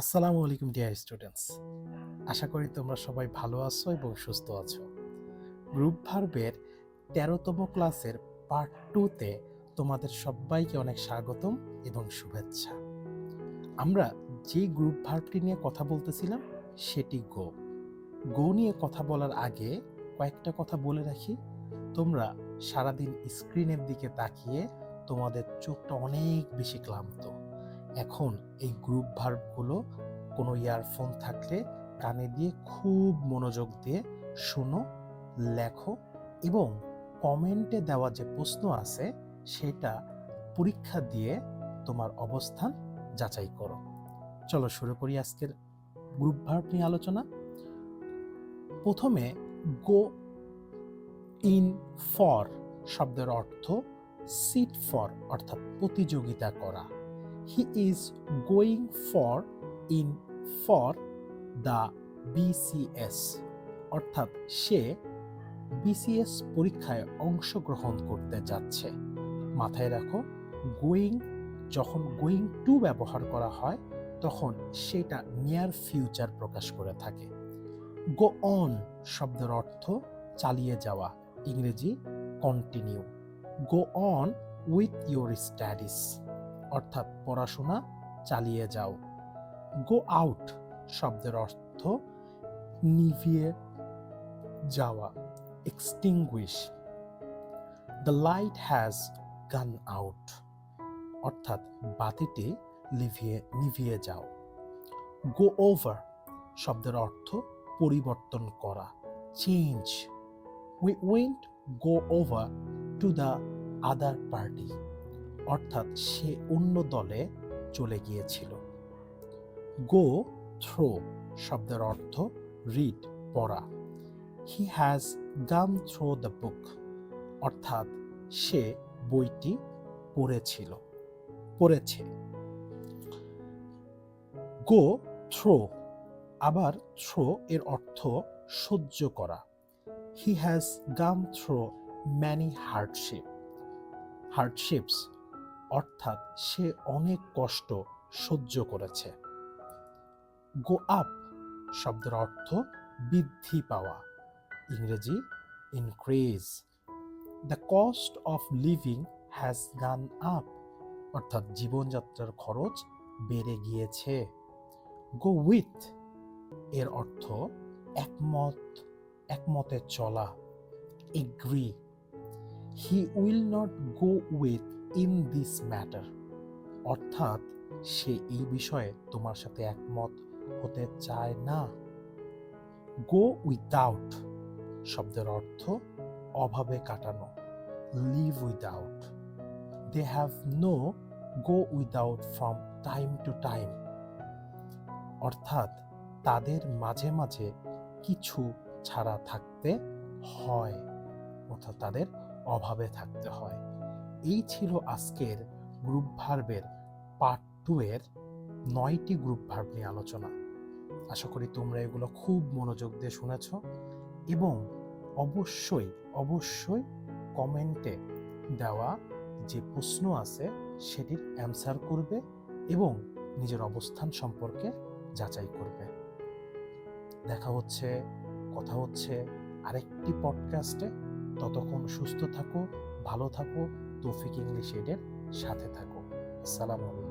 আসসালামু আলাইকুম dear students আশা করি তোমরা সবাই ভালো আছো এবং সুস্থ আছো। গ্রুপ ভার্বের তেরোতম ক্লাসের পার্ট টুতে তোমাদের সবাইকে অনেক স্বাগতম এবং শুভেচ্ছা। আমরা যে গ্রুপ ভার্বটি নিয়ে কথা বলতেছিলাম, সেটি গো গো নিয়ে কথা বলার আগে কয়েকটা কথা বলে রাখি। তোমরা সারাদিন স্ক্রিনের দিকে তাকিয়ে তোমাদের চোখটা অনেক বেশি ক্লান্ত। এখন এই গ্রুপ ভার্বগুলো কোনো ইয়ারফোন থাকলে কানে দিয়ে খুব মনোযোগ দিয়ে শোনো, লেখো এবং কমেন্টে দেওয়া যে প্রশ্ন আছে সেটা পরীক্ষা দিয়ে তোমার অবস্থান যাচাই করো। চলো শুরু করি আজকের গ্রুপ ভার্ব নিয়ে আলোচনা। প্রথমে গো ইন ফর শব্দের অর্থ সিট ফর অর্থাৎ প্রতিযোগিতা করা। He is going for in for the BCS অর্থাৎ সে বিসিএস পরীক্ষায় অংশগ্রহণ করতে যাচ্ছে। মাথায় রাখো গোয়িং যখন গোয়িং টু ব্যবহার করা হয়, তখন সেটা নিয়ার ফিউচার প্রকাশ করে থাকে। গো অন শব্দের অর্থ চালিয়ে যাওয়া, ইংরেজি continue go on with your studies অর্থাৎ পড়াশোনা চালিয়ে যাও। গো আউট শব্দের অর্থ নিভিয়ে যাওয়া extinguish the light has gone out অর্থাৎ বাতিটি লিভিয়ে নিভিয়ে যাও। গো ওভার শব্দের অর্থ পরিবর্তন করা change we went go over to the other party অর্থাৎ সে অন্য দলে চলে গিয়েছিল। গো থ্রো শব্দের অর্থ রিড পড়া। He has gone through the book অর্থাৎ সে বইটি পড়েছিল, পড়েছে। গো থ্রো আবার থ্রো এর অর্থ সহ্য করা। He has gone through many hardship hardships অর্থাৎ সে অনেক কষ্ট সহ্য করেছে। গো আপ শব্দের অর্থ বৃদ্ধি পাওয়া। ইংরেজি increase the cost of living has gone up অর্থাৎ জীবনযাত্রার খরচ বেড়ে গিয়েছে। গো উইথ এর অর্থ একমত, একমতে চলা। Agree he will not go with in this matter. অর্থাৎ সে এই বিষয়ে তোমার সাথে একমত হতে চায় না। গো উইদাউট শব্দের অর্থ অভাবে কাটানো। Live without they have no go without from time to time অর্থাৎ তাদের মাঝে মাঝে কিছু ছাড়া থাকতে হয়। অর্থাৎ তাদের অভাবে থাকতে হয়। এই ছিল আজকের গ্রুপ ভার্বের পার্ট টু এর নয়টি গ্রুপ ভার্ব নিয়ে আলোচনা। আশা করি তোমরা এগুলো খুব মনোযোগ দিয়ে শুনেছ এবং অবশ্যই অবশ্যই কমেন্টে দেওয়া যে প্রশ্ন আছে সেটির অ্যান্সার করবে এবং নিজের অবস্থান সম্পর্কে যাচাই করবে। দেখা হচ্ছে, কথা হচ্ছে আরেকটি পডকাস্টে ততক্ষণ সুস্থ থাকো, ভালো থাকো তৌফিক ইংলিশ এডের সাথে থাকো আসসালামু আলাইকুম।